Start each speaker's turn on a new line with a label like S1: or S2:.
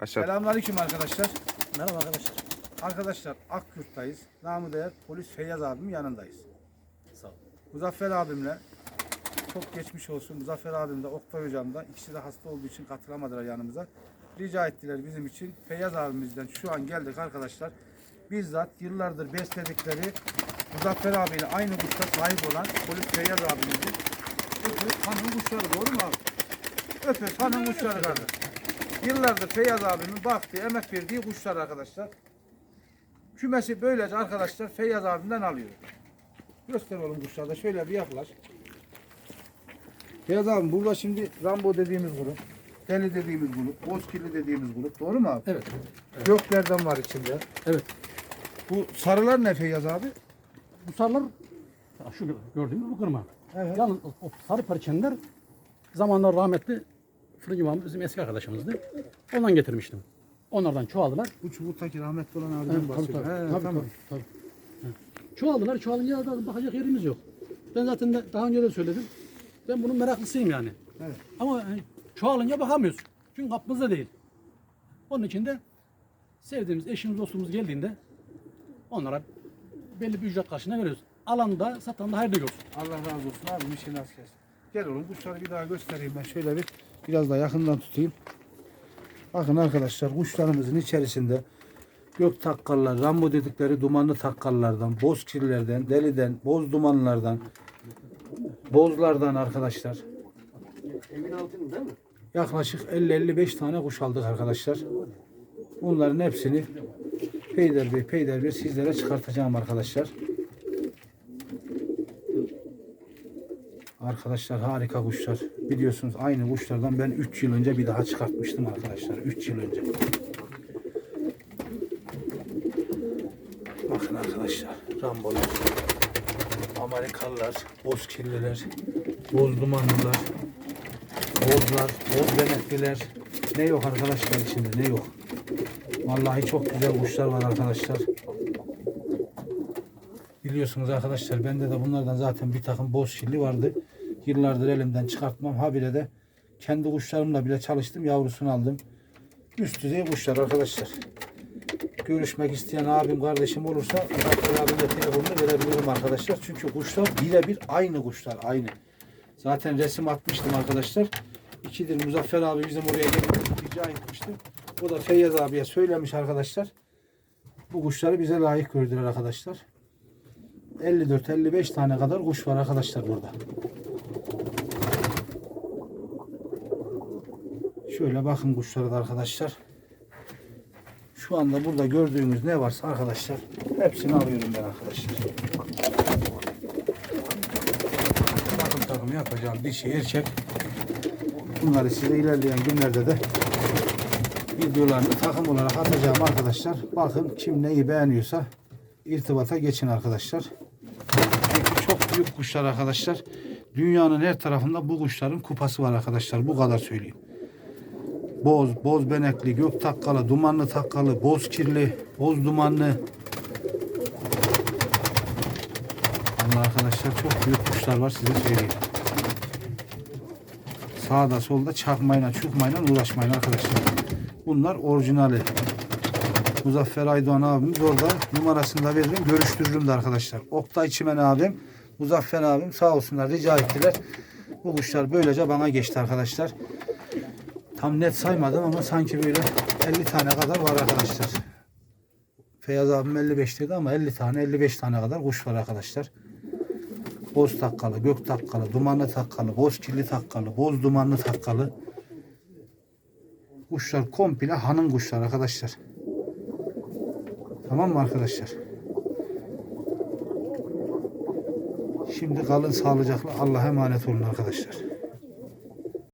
S1: Başlat.
S2: Selamünaleyküm arkadaşlar.
S3: Merhaba arkadaşlar.
S2: Arkadaşlar Akyurt'tayız. Namı değer polis Feyyaz abimin yanındayız.
S3: Sağ ol.
S2: Muzaffer abimle çok geçmiş olsun. Muzaffer abim de Oktay hocam da ikisi de hasta olduğu için katılamadılar yanımıza. Rica ettiler bizim için. Feyyaz abimizden şu an geldik arkadaşlar. Bizzat yıllardır besledikleri Muzaffer abiyle aynı kuşa sahip olan polis Feyyaz abimizin Öpür hanım kuşları doğru mu abi? Öpür hanım kuşları kardeş. Yıllardır Feyyaz abimin baktığı, emek verdiği kuşlar arkadaşlar. Kümesi böylece arkadaşlar Feyyaz abimden alıyor. Göster oğlum kuşlarda şöyle bir yaklaş. Feyyaz abi burada şimdi Rambo dediğimiz grup, Deli dediğimiz grup, Bozkirli dediğimiz grup doğru mu abi?
S3: Evet.
S2: Göklerden var içinde.
S3: Evet.
S2: Bu sarılar ne Feyyaz abi?
S3: Bu sarılar şu gördüğünüz bu kırma.
S2: Evet.
S3: Yalnız o, o sarı perçemler zamanlar rahmetli Fırıncı Mahmut bizim eski arkadaşımızdı. Ondan getirmiştim. Onlardan çoğaldılar.
S2: Bu çubuktaki rahmetli olan abiden
S3: Evet,
S2: bahsediyor.
S3: tabii,
S2: He,
S3: tabii,
S2: tamam.
S3: tabii, tabii. Çoğaldılar. Çoğalınca da bakacak yerimiz yok. Ben zaten de daha önce de söyledim. Ben bunun meraklısıyım yani.
S2: Evet.
S3: Ama hani çoğalınca bakamıyoruz. Çünkü kapımızda değil. Onun için de sevdiğimiz eşimiz dostumuz geldiğinde onlara belli bir ücret karşılığında veriyoruz. Alanda satan da hayırlı görsün.
S2: Allah razı olsun abi az kes. Gel oğlum kuşları bir daha göstereyim ben şöyle bir biraz da yakından tutayım. Bakın arkadaşlar kuşlarımızın içerisinde gök takkallar, rambo dedikleri dumanlı takkallardan, boz kirlerden, deliden, boz dumanlardan, bozlardan arkadaşlar. Yaklaşık 50-55 tane kuş aldık arkadaşlar. Bunların hepsini peyder bey peyder bir sizlere çıkartacağım arkadaşlar. Arkadaşlar harika kuşlar. Biliyorsunuz aynı kuşlardan ben 3 yıl önce bir daha çıkartmıştım arkadaşlar. 3 yıl önce. Bakın arkadaşlar. Rambolar. Amerikalılar. Bozkirliler. Boz dumanlılar. Bozlar. Boz benekliler. Ne yok arkadaşlar içinde ne yok. Vallahi çok güzel kuşlar var arkadaşlar. Biliyorsunuz arkadaşlar bende de bunlardan zaten bir takım boz şilli vardı. Yıllardır elimden çıkartmam. Habire de kendi kuşlarımla bile çalıştım. Yavrusunu aldım. Üst düzey kuşlar arkadaşlar. Görüşmek isteyen abim kardeşim olursa Muzaffer abime telefonunu verebilirim arkadaşlar. Çünkü kuşlar birebir aynı kuşlar. Aynı. Zaten resim atmıştım arkadaşlar. İkidir Muzaffer abi bizim oraya gelip rica etmişti. O da Feyyaz abiye söylemiş arkadaşlar. Bu kuşları bize layık gördüler arkadaşlar. 54-55 tane kadar kuş var arkadaşlar burada. Şöyle bakın kuşlara da arkadaşlar. Şu anda burada gördüğünüz ne varsa arkadaşlar hepsini alıyorum ben arkadaşlar. Bakım takım yapacağım dişi erkek. Bunları size ilerleyen günlerde de videolarını takım olarak atacağım arkadaşlar. Bakın kim neyi beğeniyorsa irtibata geçin arkadaşlar. Çok büyük kuşlar arkadaşlar. Dünyanın her tarafında bu kuşların kupası var arkadaşlar. Bu kadar söyleyeyim. Boz, boz benekli, gök takkalı, dumanlı takkalı, boz kirli, boz dumanlı. Allah arkadaşlar çok büyük kuşlar var size söyleyeyim. Sağda solda çakmayla çukmayla uğraşmayın arkadaşlar. Bunlar orijinali. Muzaffer Aydoğan abimiz orada numarasını da veririm. Görüştürürüm de arkadaşlar. Oktay Çimen abim, Muzaffer abim sağ olsunlar rica ettiler. Bu kuşlar böylece bana geçti arkadaşlar. Tam net saymadım ama sanki böyle 50 tane kadar var arkadaşlar. Feyyaz abim 55 dedi ama 50 tane 55 tane kadar kuş var arkadaşlar. Boz takkalı, gök takkalı, dumanlı takkalı, boz kirli takkalı, boz dumanlı takkalı. Kuşlar komple hanım kuşlar arkadaşlar. Tamam mı arkadaşlar? Şimdi kalın sağlıcakla Allah'a emanet olun arkadaşlar.